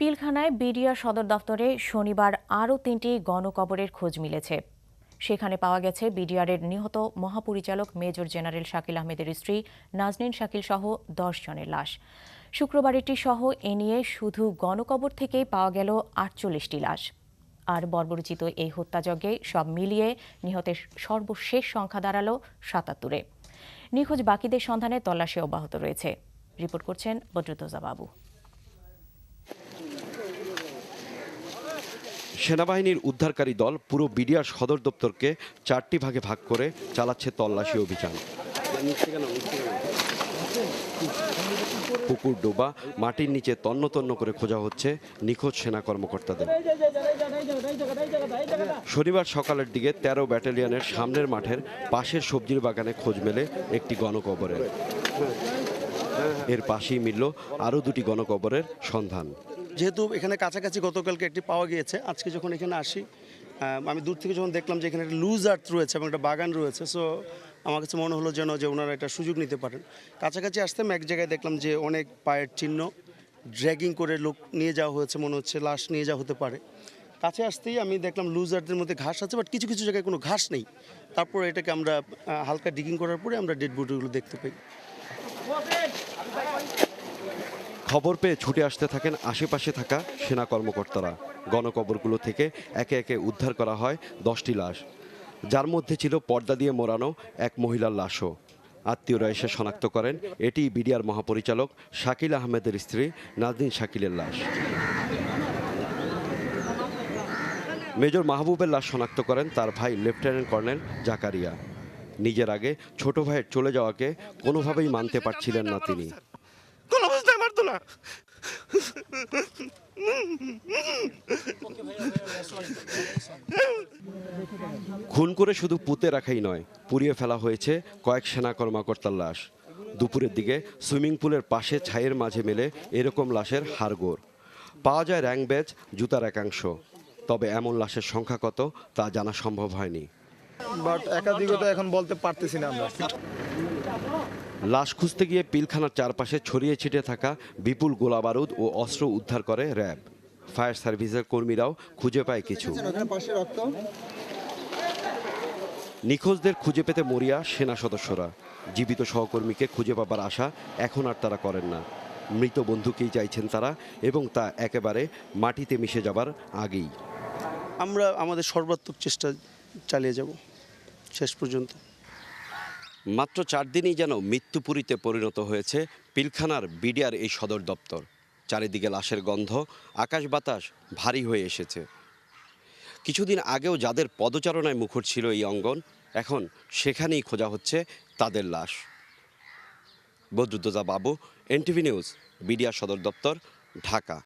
পিলখানায় BDR সদর দফতরে শনিবার আরও তিনটি গণকবরের খোঁজ মিলেছে। সেখানে পাওয়া গেছে বিডিআরের নিহত মহাপরিচালক মেজর জেনারেল শাকিল আহমেদের স্ত্রী, নাজনীন শাকিল সহ দশ জনের লাশ। শুক্রবার এটি সহ এ নিয়ে শুধু গণকবর থেকেই পাওয়া গেল আটচল্লিশটি লাশ। আর বর্বরচিত এই হত্যাযজ্ঞে সব মিলিয়ে নিহতের সর্বশেষ সংখ্যা দাঁড়াল সাতাত্তরে। নিখোঁজ বাকিদের সন্ধানে তল্লাশি অব্যাহত রয়েছে। রিপোর্ট করছেন বদরুদ্দোজা বাবু। সেনাবাহিনীর উদ্ধারকারী দল পুরো বিডিআর সদর দপ্তরকে চারটি ভাগে ভাগ করে চালাচ্ছে তল্লাশি অভিযান। পুকুর ডোবা, মাটির নিচে তন্ন তন্ন করে খোঁজা হচ্ছে নিখোঁজ সেনা কর্মকর্তাদের। শনিবার সকালের দিকে তেরো ব্যাটালিয়নের সামনের মাঠের পাশের সবজির বাগানে খোঁজ মেলে একটি গণকবরের। এর পাশেই মিলল আরও দুটি গণকবরের সন্ধান। যেহেতু এখানে কাছাকাছি গতকালকে একটি পাওয়া গিয়েছে, আজকে যখন এখানে আসি আমি দূর থেকে যখন দেখলাম যে এখানে একটা লুজ আর্থ রয়েছে এবং একটা বাগান রয়েছে সো আমার কাছে মনে হলো যেন যে ওনারা একটা সুযোগ নিতে পারেন। কাছাকাছি আসতাম এক জায়গায় দেখলাম যে অনেক পায়ের চিহ্ন ড্র্যাগিং করে লোক নিয়ে যাওয়া হয়েছে, মনে হচ্ছে লাশ নিয়ে যাওয়া হতে পারে। কাছে আসতেই আমি দেখলাম লুজ আর্থের মধ্যে ঘাস আছে বাট কিছু কিছু জায়গায় কোনো ঘাস নেই। তারপর এটাকে আমরা হালকা ডিগিং করার পরে আমরা ডেড বডিগুলো দেখতে পাই। খবর পেয়ে ছুটে আসতে থাকেন আশেপাশে থাকা সেনা কর্মকর্তারা। গণকবরগুলো থেকে একে একে উদ্ধার করা হয় দশটি লাশ। যার মধ্যে ছিল পর্দা দিয়ে মোড়ানো এক মহিলার লাশও। আত্মীয়রা এসে শনাক্ত করেন, এটি বিডিআর মহাপরিচালক শাকিল আহমেদের স্ত্রী নাজদিন শাকিলের লাশ। মেজর মাহবুবের লাশ শনাক্ত করেন তার ভাই লেফটেন্যান্ট কর্নেল জাকারিয়া। নিজের আগে ছোট ভাইয়ের চলে যাওয়াকে কোনোভাবেই মানতে পারছিলেন না তিনি। না। খুন করে শুধু পুঁতে রাখাই নয় পুড়িয়ে ফেলা হয়েছে কয়েক সেনা কর্মকর্তার লাশ। দুপুরের দিকে সুইমিং পুলের পাশে ছাইয়ের মাঝে মেলে এরকম লাশের হাড়গোড়। পাওয়া যায় র্যাং ব্যাজ জুতার একাংশ। তবে এমন লাশের সংখ্যা কত তা জানা সম্ভব হয়নি। বাট একাধিকতা এখন বলতে পারতেছি না আমরা। লাশ খুঁজতে গিয়ে পিলখানার চারপাশে ছড়িয়ে ছিটিয়ে থাকা বিপুল গোলাবারুদ ও অস্ত্র উদ্ধার করে র্যাব। ফায়ার সার্ভিসের কর্মীরাও খুঁজে পায় কিছু। নিখোঁজদের খুঁজে পেতে মরিয়া সেনা সদস্যরা। জীবিত সহকর্মীকে খুঁজে পাবার আশা এখন আর তারা করেন না। মৃত বন্ধুকেই চাইছেন তারা এবং তা একেবারে মাটিতে মিশে যাবার আগেই। আমরা আমাদের সর্বাত্মক চেষ্টা চালিয়ে যাব। শেষ পর্যন্ত। মাত্র চার দিনই যেন মৃত্যুপুরীতে পরিণত হয়েছে পিলখানার বিডিআর এই সদর দপ্তর। চারিদিকে লাশের গন্ধ, আকাশ বাতাস ভারী হয়ে এসেছে। কিছুদিন আগেও যাদের পদচারণায় মুখর ছিল এই অঙ্গন, এখন সেখানেই খোঁজা হচ্ছে তাদের লাশ। বদরুদ্দোজা বাবু, এনটিভি নিউজ, বিডিআর সদর দপ্তর, ঢাকা।